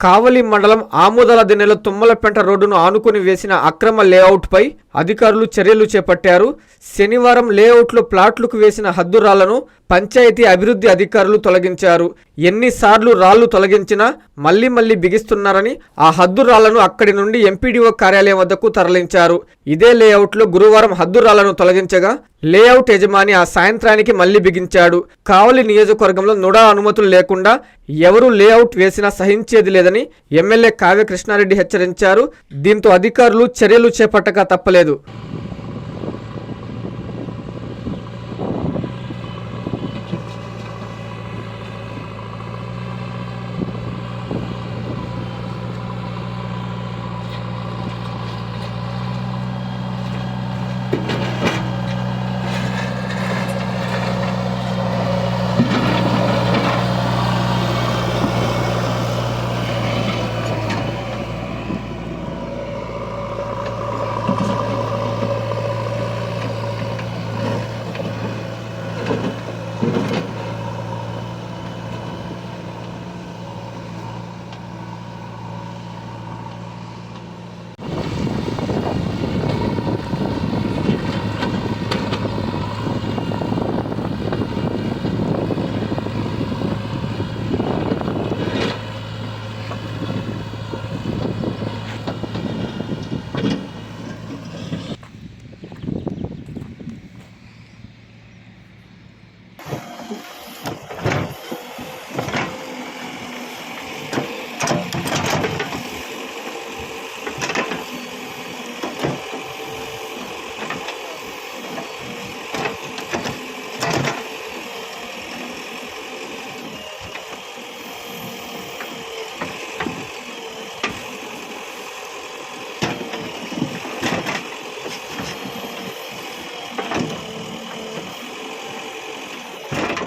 కావలి మండలం ఆముదల దినెల తుమ్మలపెంట రోడ్డును ఆనుకుని వేసిన అక్రమ లేఅవుట్పై అధికారులు చర్యలు చేపట్టారు. శనివారం లేఅవుట్లో ప్లాట్లకు వేసిన హద్దురాళ్ళను పంచాయతీ అభివృద్ధి అధికారులు తొలగించారు. ఎన్నిసార్లు రాళ్ళు తొలగించినా మళ్ళీ మళ్ళీ బిగిస్తున్నారని ఆ హద్దు రాళ్ళను అక్కడి నుండి ఎంపీడీఓ కార్యాలయం వద్దకు తరలించారు. ఇదే లేఅవుట్లో గురువారం హద్దు రాళ్ళను తొలగించగా లేఅవుట్ యజమాని ఆ సాయంత్రానికి మళ్ళీ బిగించాడు. కావలి నియోజకవర్గంలో నుడా అనుమతులు లేకుండా ఎవరు లేఅవుట్ వేసినా సహించేది లేదని ఎమ్మెల్యే కావ్య కృష్ణారెడ్డి హెచ్చరించారు. దీంతో అధికారులు చర్యలు చేపట్టక తప్పలేదు.